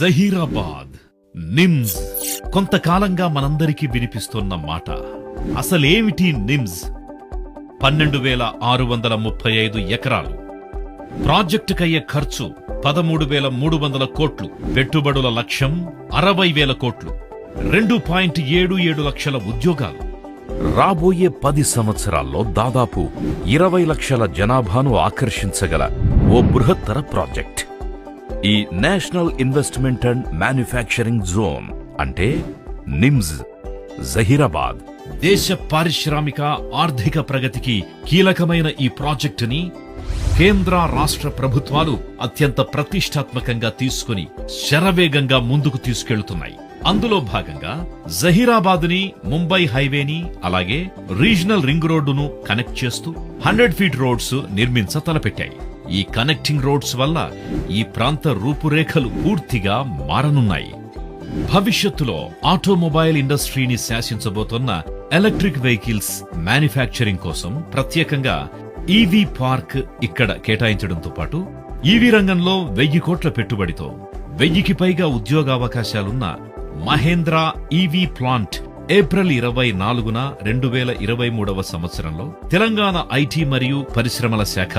జహీరాబాద్. నిమ్స్. కొంతకాలంగా మనందరికీ వినిపిస్తున్న మాట. అసలేమిటి నిమ్స్? పన్నెండు వేల ఆరు వందల ముప్పై ఐదు ఎకరాలు. ప్రాజెక్టుకయ్యే ఖర్చు పదమూడు వేల మూడు వందల కోట్లు. పెట్టుబడుల లక్ష్యం అరవై వేల కోట్లు. రెండు పాయింట్ ఏడు ఏడు లక్షల ఉద్యోగాలు. రాబోయే పది సంవత్సరాల్లో దాదాపు ఇరవై లక్షల జనాభాను ఆకర్షించగల ఓ బృహత్తర ప్రాజెక్ట్. ఈ national investment and manufacturing zone అంటే నిమ్స్ జహీరాబాద్. దేశ పారిశ్రామిక ఆర్థిక ప్రగతికి కీలకమైన ఈ ప్రాజెక్టుని కేంద్ర రాష్ట్ర ప్రభుత్వాలు అత్యంత ప్రతిష్టాత్మకంగా తీసుకుని శరవేగంగా ముందుకు తీసుకెళ్తున్నాయి. అందులో భాగంగా జహీరాబాద్ని ముంబై హైవేని అలాగే రీజనల్ రింగ్ రోడ్డును కనెక్ట్ చేస్తూ హండ్రెడ్ ఫీట్ రోడ్స్ నిర్మించ తలపెట్టాయి. ఈ కనెక్టింగ్ రోడ్స్ వల్ల ఈ ప్రాంత రూపురేఖలు పూర్తిగా మారనున్నాయి. భవిష్యత్తులో ఆటోమొబైల్ ఇండస్ట్రీని శాసించబోతున్న ఎలక్ట్రిక్ వెహికల్స్ మ్యానుఫ్యాక్చరింగ్ కోసం ప్రత్యేకంగా ఈవీ పార్క్ ఇక్కడ కేటాయించడంతో పాటు ఈవీ రంగంలో వెయ్యి కోట్ల పెట్టుబడితో వెయ్యికి పైగా ఉద్యోగావకాశాలున్న మహేంద్ర ఈవీ ప్లాంట్ ఏప్రిల్ ఇరవై నాలుగున రెండు వేల ఇరవై మూడవ సంవత్సరంలో తెలంగాణ ఐటీ మరియు పరిశ్రమల శాఖ